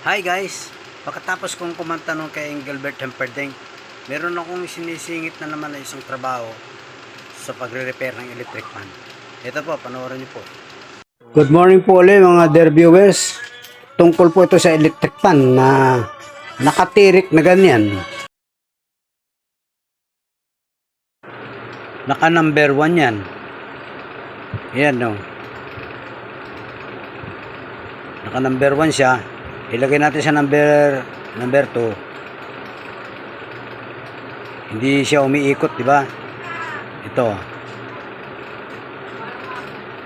Hi guys! Pagkatapos kong kumanta nung kay Engelbert Humperdinck, meron akong sinisingit na naman na isang trabaho sa pagre-repair ng electric fan. Ito po, panoorin niyo po. Good morning po ulit mga dear viewers. Tungkol po ito sa electric fan na nakatirik na ganyan. Naka number 1 yan. Yan no. Naka number 1 siya. Ilagay natin sa number number 2. Hindi siya umiikot, di ba? Ito.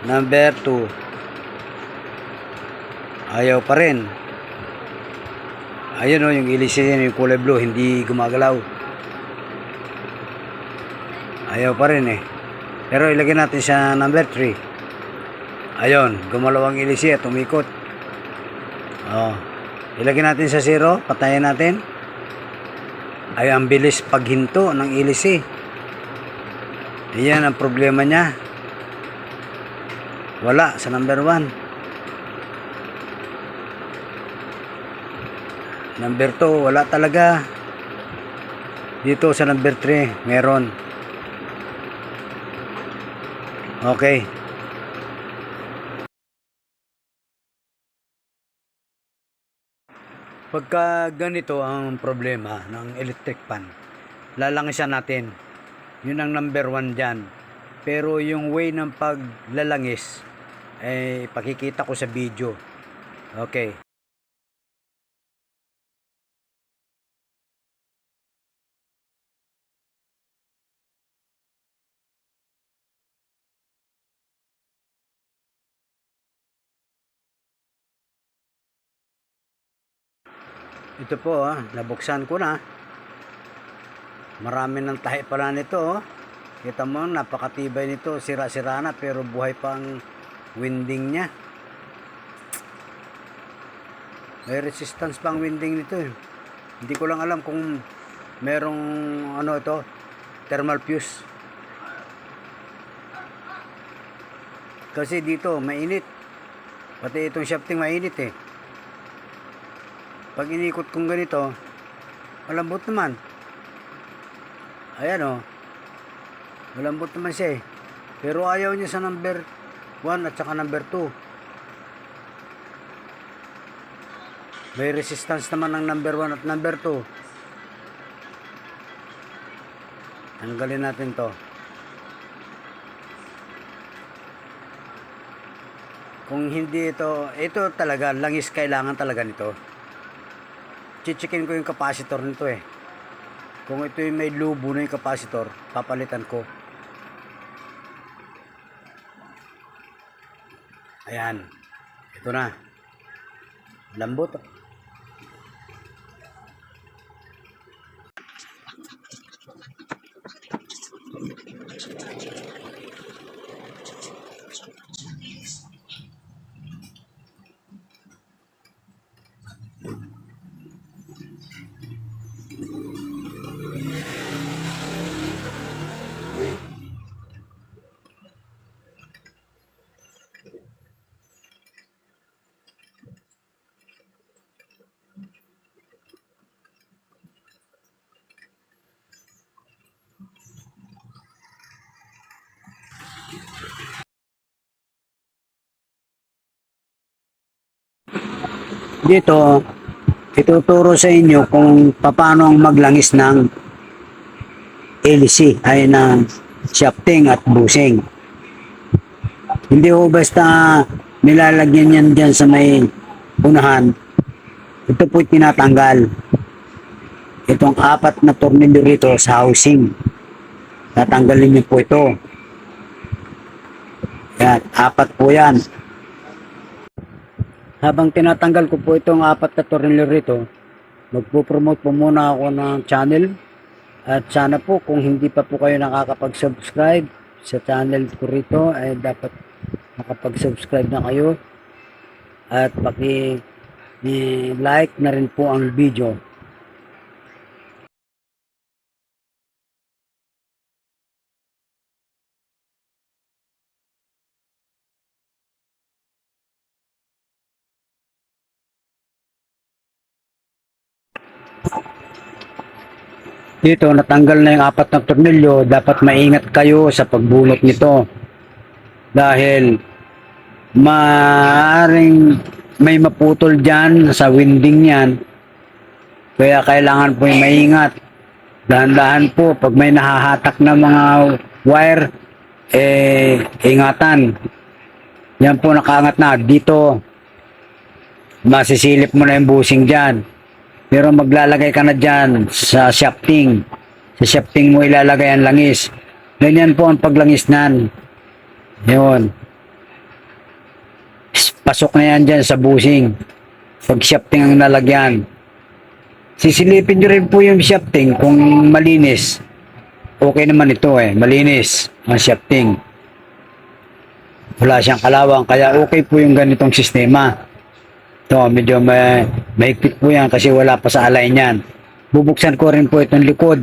Number 2. Ayaw pa rin. Ayun o, yung ilisin, yung kulay blue, hindi gumagalaw. Ayaw pa rin eh. Pero ilagay natin sa number 3. Ayun, gumalaw ang ilisi at umikot. Oh. Ilagay natin sa 0, patayin natin. Ay, ang bilis paghinto ng ilisi. Iyan ang problema niya. Wala sa number 1. Number 2, wala talaga. Dito sa number 3, meron. Okay. Pagka ganito ang problema ng electric fan, lalangisan natin. Yun ang number one dyan. Pero yung way ng paglalangis, eh, pakikita ko sa video. Okay. Ito po, ah, nabuksan ko na. Marami ng tahi pala nito. Oh. Kita mo, napakatibay nito. Sira-sira na pero buhay pa ang winding niya. May resistance pa ang winding nito. Eh. Hindi ko lang alam kung merong ano ito, thermal fuse. Kasi dito, mainit. Pati itong shafting mainit eh. Pag inikot kong ganito, malambot naman. Ayan o. Oh. Malambot naman siya eh. Pero ayaw niya sa number 1 at saka number 2. May resistance naman ng number 1 at number 2. Tanggalin natin to. Kung hindi ito, ito talaga, langis kailangan talaga nito chichikin ko yung capacitor nito eh. Kung ito yung may lubo na yung capacitor, papalitan ko. Ayan. Ito na. Lambot. Dito, ituturo sa inyo kung paano ang maglangis ng LC ay ng shafting at busing. Hindi ko basta nilalagyan yan dyan sa may unahan. Ito po tinatanggal. Itong apat na tornilyo rito sa housing. Tatanggalin niyo po ito. Yan, apat po yan. Habang tinatanggal ko po itong apat na tornilyo rito, magpo-promote po muna ako ng channel. At sana po kung hindi pa po kayo nakakapag-subscribe sa channel ko rito, ay dapat nakapag-subscribe na kayo. At paki-like na rin po ang video dito natanggal na yung apat na tornilyo, dapat maingat kayo sa pagbunot nito. Dahil maaring may maputol dyan sa winding yan. Kaya kailangan po yung maingat. Dahan-dahan po, pag may nahahatak na mga wire, eh, ingatan. Yan po nakaangat na. Dito, masisilip mo na yung busing dyan. Pero maglalagay ka na dyan sa shafting. Sa shafting mo ilalagay ang langis. Ganyan po ang paglangis nan. Yun. Pasok na yan dyan sa busing. Pag shafting ang nalagyan. Sisilipin nyo rin po yung shafting kung malinis. Okay naman ito eh. Malinis ang shafting. Wala siyang kalawang. Kaya okay po yung ganitong sistema. Ito, medyo may, mahigpit po yan kasi wala pa sa alay niyan. Bubuksan ko rin po itong likod.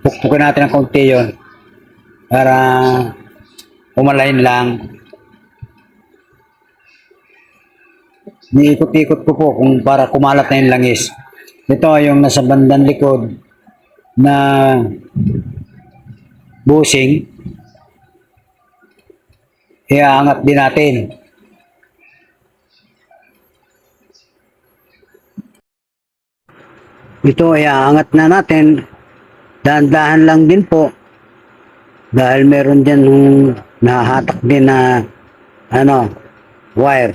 Pukpukin natin ng konti yun. Para umalain lang. Niikot-ikot ko po kung para kumalat na yung langis. Ito yung nasa bandang likod na busing. Iaangat din natin. Ito iaangat na natin. Dahan-dahan lang din po. Dahil meron dyan nung nahahatak din na ano, wire.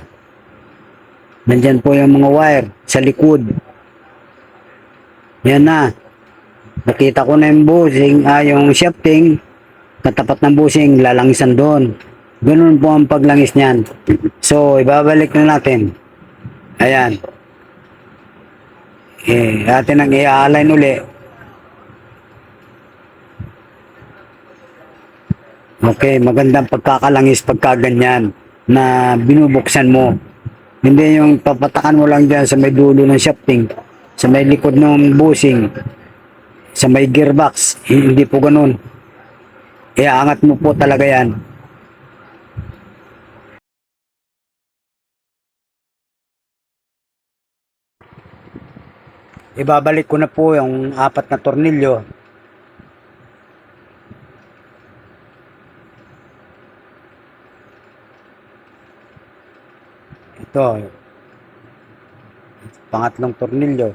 Nandyan po yung mga wire sa likod. Yan na. Nakita ko na yung busing, ah, yung shafting, katapat ng busing, lalangisan doon. Ganun po ang paglangis niyan. So, ibabalik na natin. Ayan. Eh, atin ang i-align uli. Okay, magandang pagkakalangis pagka ganyan na binubuksan mo. Hindi yung papatakan mo lang dyan sa may dulo ng shafting, sa may likod ng busing, sa may gearbox. Hindi po ganun. Iaangat mo po talaga yan. Ibabalik ko na po yung apat na tornilyo. Ito. Pangatlong tornilyo.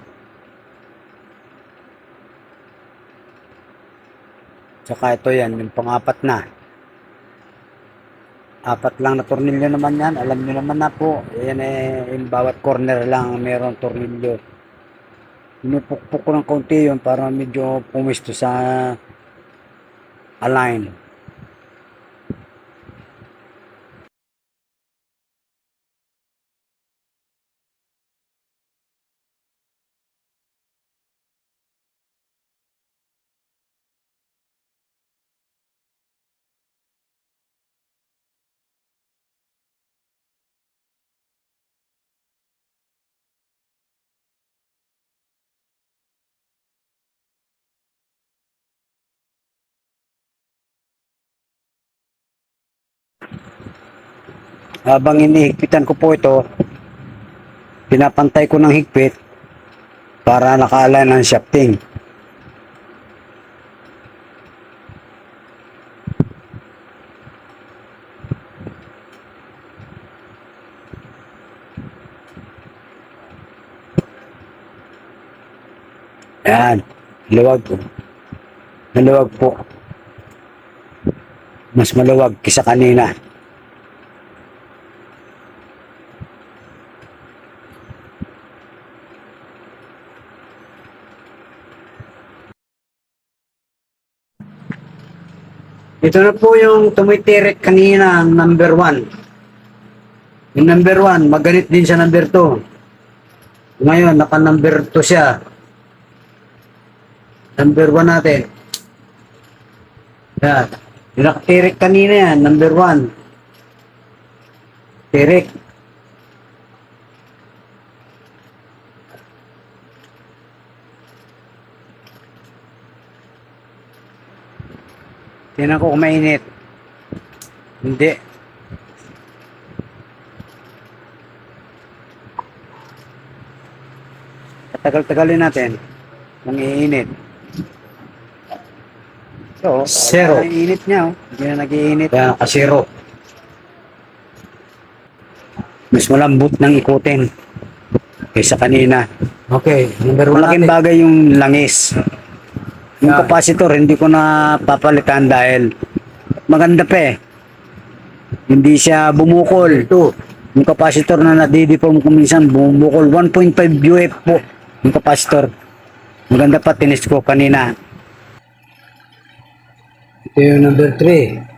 Tsaka ito yan, yung pangapat na. Apat lang na tornilyo naman yan. Alam niyo naman na po. Yan eh, yung bawat corner lang meron tornilyo. Pinupukpuk ko ng konti yun para medyo pumisto sa align. Habang inihigpitan ko po ito, pinapantay ko ng higpit para nakaalign ang shafting. Yan. Luwag po. Maluwag po. Mas maluwag kisa kanina. Ito na po yung tumitirik kanina, number one. Yung number one, maganit din sa number two. Ngayon, naka-number two siya. Number one natin. Yan. Yung nakatirik kanina yan, number one. Tirik. Tingnan ko kung mainit. Hindi. tagal-tagalin natin. Kung iinit. So, Zero. Ang init niya, oh. Hindi na nag-iinit. Kaya nakasiro. Mas malambot ng ikutin kaysa kanina. Okay, number one Malaking natin. bagay yung langis. Yung Yan. capacitor, hindi ko na papalitan dahil maganda pa eh. Hindi siya bumukol. Ito. Yung capacitor na nadideform ko minsan, bumukol. 1.5 UF po yung capacitor. Maganda pa, tinis ko kanina. Ito yung number 3.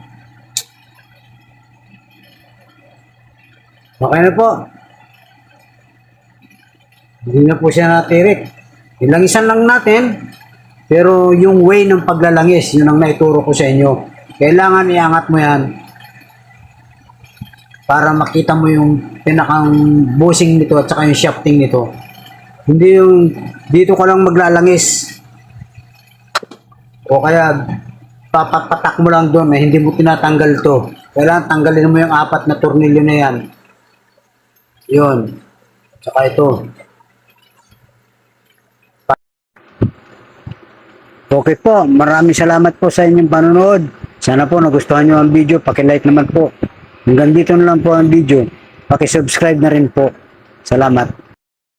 Okay na po. Hindi na po siya natirik. Ilangisan lang natin. Pero yung way ng paglalangis, yun ang naituro ko sa inyo. Kailangan iangat mo yan para makita mo yung pinakang bushing nito at saka yung shafting nito. Hindi yung dito ka lang maglalangis. O kaya papapatak mo lang doon eh, hindi mo tinatanggal to. Kailangan tanggalin mo yung apat na tornilyo na yan. Yun. Tsaka ito. Okay po, maraming salamat po sa inyong panonood. Sana po nagustuhan nyo ang video, pakilike naman po. Hanggang dito na lang po ang video. Pakisubscribe na rin po. Salamat.